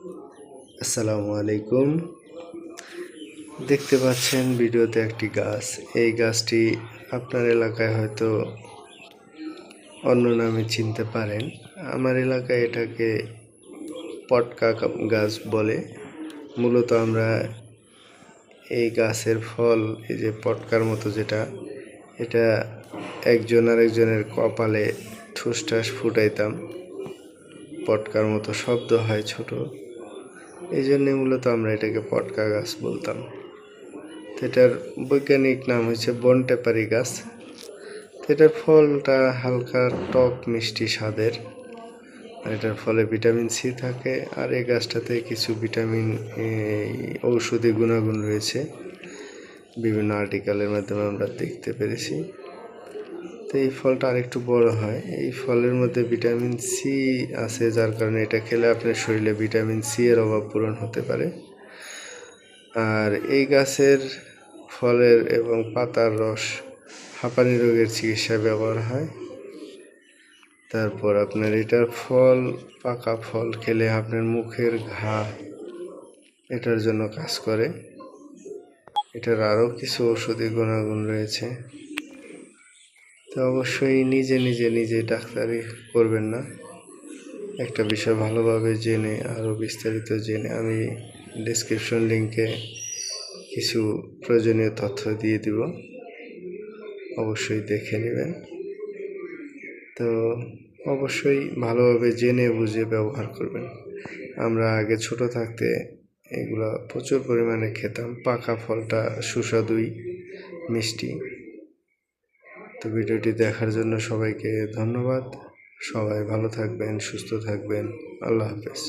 আসসালামু আলাইকুম। দেখতে পাচ্ছেন ভিডিওতে একটি গাছ। এই গাছটি আপনার এলাকায় হয়তো অন্য নামে চিনতে পারেন। আমার এলাকায় এটাকে পটকা গাছ বলে। মূলত আমরা এই গাছের ফল, এই যে পটকার মতো যেটা, এটা একজন আরেকজনের কপালে ঠুসঠাস ফুটাইতাম। পটকার মতো শব্দ হয় ছোট। এই জন্যে মূলত আমরা এটাকে পটকা গাছ বলতাম। এটার বৈজ্ঞানিক নাম হচ্ছে বনটেপারি গাছ। এটার ফলটা হালকা টক, মিষ্টি স্বাদের। আর এটার ফলে ভিটামিন সি থাকে। আর এই গাছটাতে কিছু ভিটামিন ঔষধি গুণাগুণ রয়েছে। বিভিন্ন আর্টিকেলের মাধ্যমে আমরা দেখতে পেরেছি। তো এই ফলটা আরেকটু বড় হয়। এই ফলের মধ্যে ভিটামিন সি আছে, যার কারণে এটা খেলে আপনার শরীরে ভিটামিন সি এর অভাব পূরণ হতে পারে। আর এই গাছের ফলের এবং পাতার রস হাঁপানি রোগের চিকিৎসায় ব্যবহার হয়। তারপর আপনার এটার ফল, পাকা ফল খেলে আপনার মুখের ঘা, এটার জন্য কাজ করে। এটার আরও কিছু ওষুধি গুণাগুণ রয়েছে। তো অবশ্যই নিজে নিজে নিজে ডাক্তারি করবেন না। একটা বিষয় ভালোভাবে জেনে, আরও বিস্তারিত জেনে আমি ডিসক্রিপশন লিঙ্কে কিছু প্রয়োজনীয় তথ্য দিয়ে দিব। অবশ্যই দেখে নেবেন। তো অবশ্যই ভালোভাবে জেনে, বুঝে ব্যবহার করবেন। আমরা আগে ছোট থাকতে এগুলা প্রচুর পরিমাণে খেতাম। পাকা ফলটা সুস্বাদুই, মিষ্টি। তো ভিডিওটি দেখার জন্য সবাইকে ধন্যবাদ। সবাই ভালো থাকবেন সুস্থ থাকবেন। আল্লাহ হাফেজ।